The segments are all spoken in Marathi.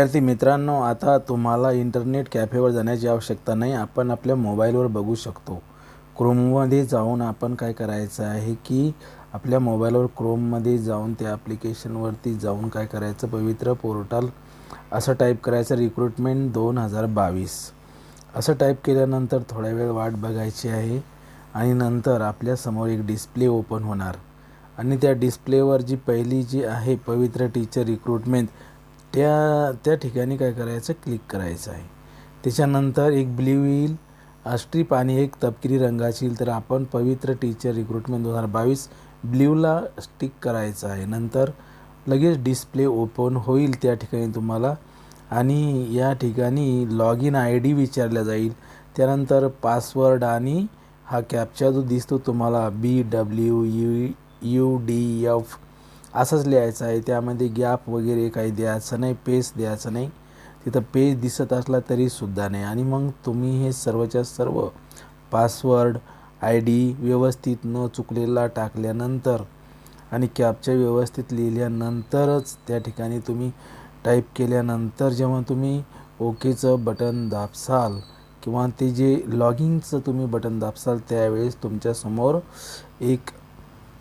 विद्यार्थी मित्रांनो आता तुम्हाला इंटरनेट कॅफेवर जाण्याची आवश्यकता नाही. आपण आपल्या मोबाईलवर बघू शकतो. क्रोममध्ये जाऊन आपण काय करायचं आहे की आपल्या मोबाईलवर क्रोममध्ये जाऊन त्या ॲप्लिकेशनवरती जाऊन काय करायचं? पवित्र पोर्टल असं टाईप करायचं. रिक्रुटमेंट दोन हजार बावीस. असं टाईप केल्यानंतर थोड्या वेळ वाट बघायची आहे आणि नंतर आपल्यासमोर एक डिस्प्ले ओपन होणार. आणि त्या डिस्प्लेवर जी पहिली जी आहे पवित्र टीचर रिक्रुटमेंट त्या त्या ठिकाणी काय करायचं? क्लिक करायचं आहे. त्याच्यानंतर एक ब्ल्यू येईल स्ट्रीप आणि एक तपकिरी रंगाची येईल तर आपण पवित्र टीचर रिक्रुटमेंट दोन हजार बावीस ब्ल्यूला स्टिक करायचं आहे. नंतर लगेच डिस्प्ले ओपन होईल त्या ठिकाणी तुम्हाला. आणि या ठिकाणी लॉग इन आय डी विचारला जाईल. त्यानंतर पासवर्ड आणि हा कॅपचा जो दिसतो तुम्हाला B W U U D F असंच लिहायचं आहे. त्यामध्ये गॅप वगैरे काही द्यायचं नाही पेज द्यायचं नाही. तिथं पेज दिसत असला तरीसुद्धा नाही. आणि मग तुम्ही हे सर्वच्या सर्व पासवर्ड आय डी व्यवस्थित न चुकलेला टाकल्यानंतर आणि कॅपच्या व्यवस्थित लिहिल्यानंतरच त्या ठिकाणी तुम्ही टाईप केल्यानंतर जेव्हा तुम्ही ओकेचं बटन दाबसाल किंवा ते जे लॉगिंगचं तुम्ही बटन दाबसाल त्यावेळेस तुमच्यासमोर एक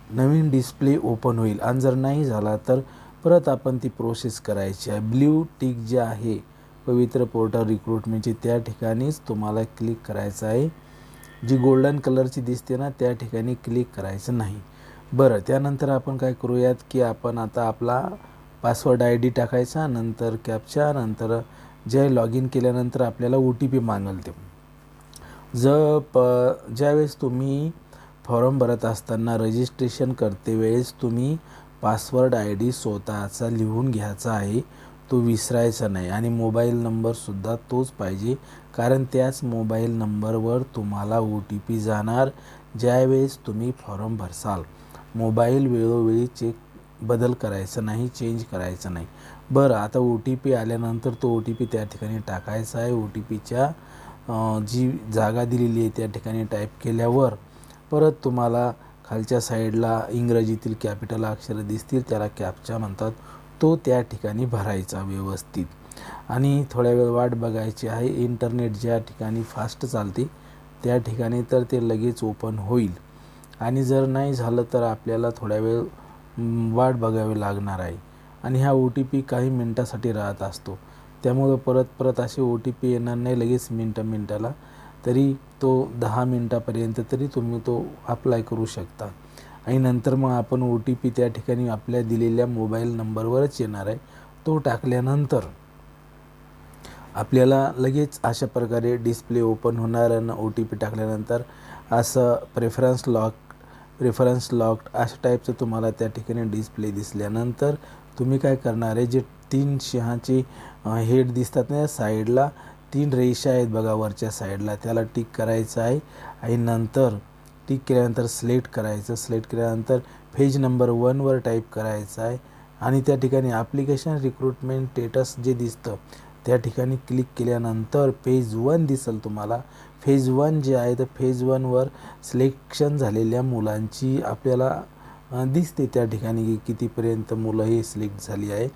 नवीन डिस्प्ले ओपन होईल. आणि जर नाही झाला तर परत आपण ती प्रोसेस करायची आहे. ब्ल्यू टिक जे आहे पवित्र पोर्टल रिक्रुटमेंटची त्या ठिकाणीच तुम्हाला क्लिक करायचं आहे. जी गोल्डन कलरची दिसते ना त्या ठिकाणी क्लिक करायचं नाही. बरं त्यानंतर आपण काय करूयात की आपण आता आपला पासवर्ड आय डी टाकायचा नंतर कॅपचा नंतर जे लॉग इन केल्यानंतर आपल्याला ओ टी पी मागेल ते. जर प ज्यावेळेस तुम्ही फॉर्म भरत असताना रजिस्ट्रेशन करते वेळेस तुम्ही पासवर्ड आय डी स्वतःचा लिहून घ्यायचा आहे तो विसरायचा नाही आणि मोबाईल नंबरसुद्धा तोच पाहिजे कारण त्याच मोबाईल नंबरवर तुम्हाला ओ टी पी जाणार ज्यावेळेस तुम्ही फॉर्म भरसाल. मोबाईल वेळोवेळी चेक बदल करायचा नाही चेंज करायचं नाही. बरं आता ओ टी पी आल्यानंतर तो ओ टी पी त्या ठिकाणी टाकायचा आहे. ओ टी पीच्या जी जागा दिलेली आहे त्या ठिकाणी टाईप केल्यावर परत तुम्हाला खालच्या साईडला इंग्रजीतील कॅपिटल अक्षरं दिसतील त्याला कॅपचा म्हणतात. तो त्या ठिकाणी भरायचा व्यवस्थित. आणि थोड्या वेळ वाट बघायची आहे. इंटरनेट ज्या ठिकाणी फास्ट चालते त्या ठिकाणी तर ते लगेच ओपन होईल. आणि जर नाही झालं तर आपल्याला थोड्या वेळ वाट बघावी लागणार आहे. आणि हा ओ टी पी काही मिनटासाठी राहत असतो. त्यामुळं परत परत असे ओ टी पी येणार नाही. लगेच मिनटं मिनटाला तरी तो दहा मिनटापर्यंत तरी तुम्ही तो अप्लाय करू शकता. आणि नंतर मग आपण ओ टी पी त्या ठिकाणी आपल्या दिलेल्या मोबाईल नंबरवरच येणार आहे. तो टाकल्यानंतर आपल्याला लगेच अशा प्रकारे डिस्प्ले ओपन होणार आणि ओ टी पी टाकल्यानंतर असं प्रेफरन्स लॉक प्रेफरन्स लॉक्ड अशा टाईपचं तुम्हाला त्या ठिकाणी डिस्प्ले दिसल्यानंतर तुम्ही काय करणार आहे? जे तीन शहाचे हेड दिसतात ना साईडला तीन रेषा आहेत बघा वरच्या साईडला. त्याला टिक करायचं आहे आणि नंतर टिक केल्यानंतर सिलेक्ट करायचं. सिलेक्ट केल्यानंतर फेज नंबर वनवर टाईप करायचं आहे आणि त्या ठिकाणी ॲप्लिकेशन रिक्रुटमेंट स्टेटस जे दिसतं त्या ठिकाणी क्लिक केल्यानंतर फेज वन दिसेल तुम्हाला. फेज वन जे आहे तर फेज वनवर सिलेक्शन झालेल्या मुलांची आपल्याला दिसते त्या ठिकाणी की कितीपर्यंत मुलं हे सिलेक्ट झाली आहे.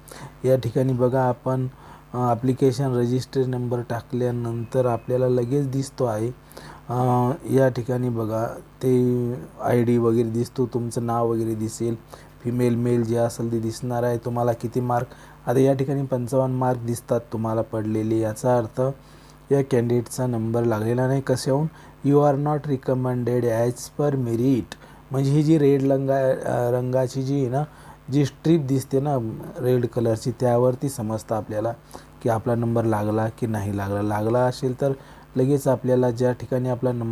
या ठिकाणी बघा आपण ॲप्लिकेशन रजिस्टर नंबर टाकल्यानंतर आपल्याला लगेच दिसतो आहे. या ठिकाणी बघा ते आय डी वगैरे दिसतो तुमचं नाव वगैरे दिसेल. फिमेल मेल जे असेल ते दिसणार आहे. तुम्हाला किती मार्क आता या ठिकाणी पंचावन्न मार्क दिसतात तुम्हाला पडलेले. याचा अर्थ या कॅन्डिडेटचा नंबर लागलेला नाही. कशाहून you are not recommended as per merit म्हणजे ही जी रेड रंगा रंगाची जी आहे ना जी स्ट्रीप दिसते ना रेड कलरची त्यावरती समजतं आपल्याला की आपला नंबर लागला की नाही लागला. लागला असेल तर लगेच आपल्याला ज्या ठिकाणी आपला नंबर